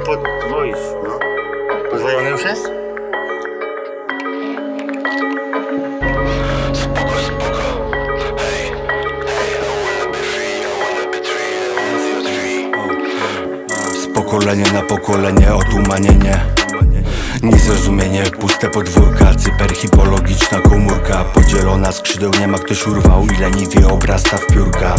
podwoisz. No. Podwojony już jest? Spoko, spoko. Hej, hej, I wanna be free, I wanna be free, I wanna be free. Z pokolenia na pokolenie otumanienie Niezrozumienie, puste podwórka Cyberhipologiczna komórka Podzielona skrzydeł, nie ma ktoś urwał I leniwie obrasta w piórka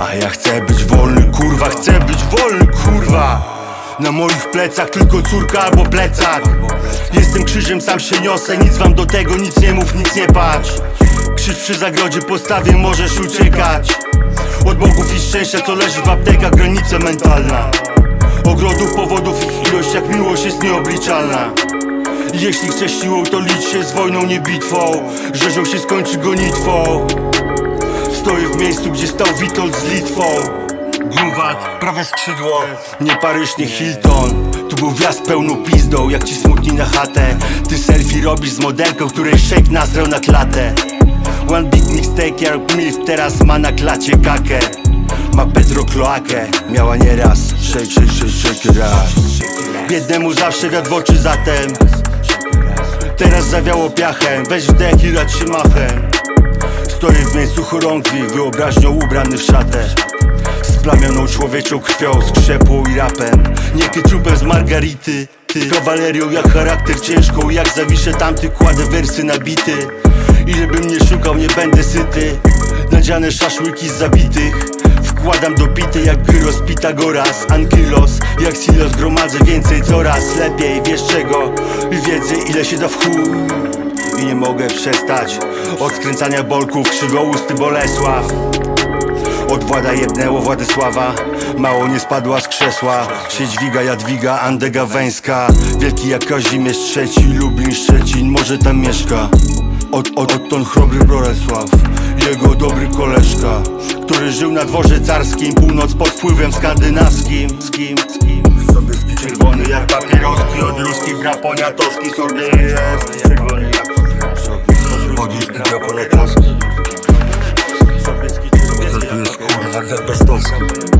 A ja chcę być wolny, kurwa Chcę być wolny, kurwa na moich plecach tylko córka albo plecak. Jestem krzyżem, sam się niosę Nic wam do tego, nic nie mów, nic nie patrz. Krzyż przy zagrodzie postawię, możesz uciekać. Od bogów i szczęścia, co leży w aptekach Granica mentalna. Ogrodów, powodów, ich ilość jak miłość jest nieobliczalna. Jeśli chcesz siłą, to licz się z wojną, nie bitwą. Rzeżą się skończy gonitwą. Stoję w miejscu, gdzie stał Witold z Litwą Grunwald, prawe skrzydło Nie Paryż, nie Hilton. Tu był wjazd pełną pizdą, jak ci smutni na chatę. Ty selfie robisz z modelką, której shake nasrał na klatę. One big mistake, jak milf teraz ma na klacie kakę. Ma Pedro kloakę, miała nieraz. Shake, shake, shake, shake raz Biednemu zawsze wiatr oczy zatem. Teraz zawiało piachem, weź wdech i rać się machem. Stoję w miejscu chorągwi, wyobraźnią ubrany w szatę Splamioną człowieczą krwią, skrzepłą i rapem. Nie ketchupem z margarity ty. Kawalerią jak charakter ciężką Jak zawiszę tamty, kładę wersy na bity. Ile bym nie szukał, nie będę syty. Nadziane szaszłyki z zabitych. Wkładam do pity jak gyros Pitagoras. Ankylos, jak silos gromadzę więcej coraz lepiej. Wiesz czego? Wiedzy ile się da w chuj I nie mogę przestać Od skręcania bolków krzywousty Bolesław Odwłada jednęło Władysława. Mało nie spadła z krzesła. Się dźwiga Jadwiga Andega Węska Wielki jak Kazimierz Trzeci Lublin Szczecin Może tam mieszka. Od, od, odtąd chrobry Bolesław Jego dobry koleżka Który żył na dworze carskim Północ pod wpływem skandynawskim. Z kim, z kim? Sobieski czerwony jak papieroski Od ruskich braponiatowskich Sordy jest czerwony jak Od ruskich braponiatowskich Добростовский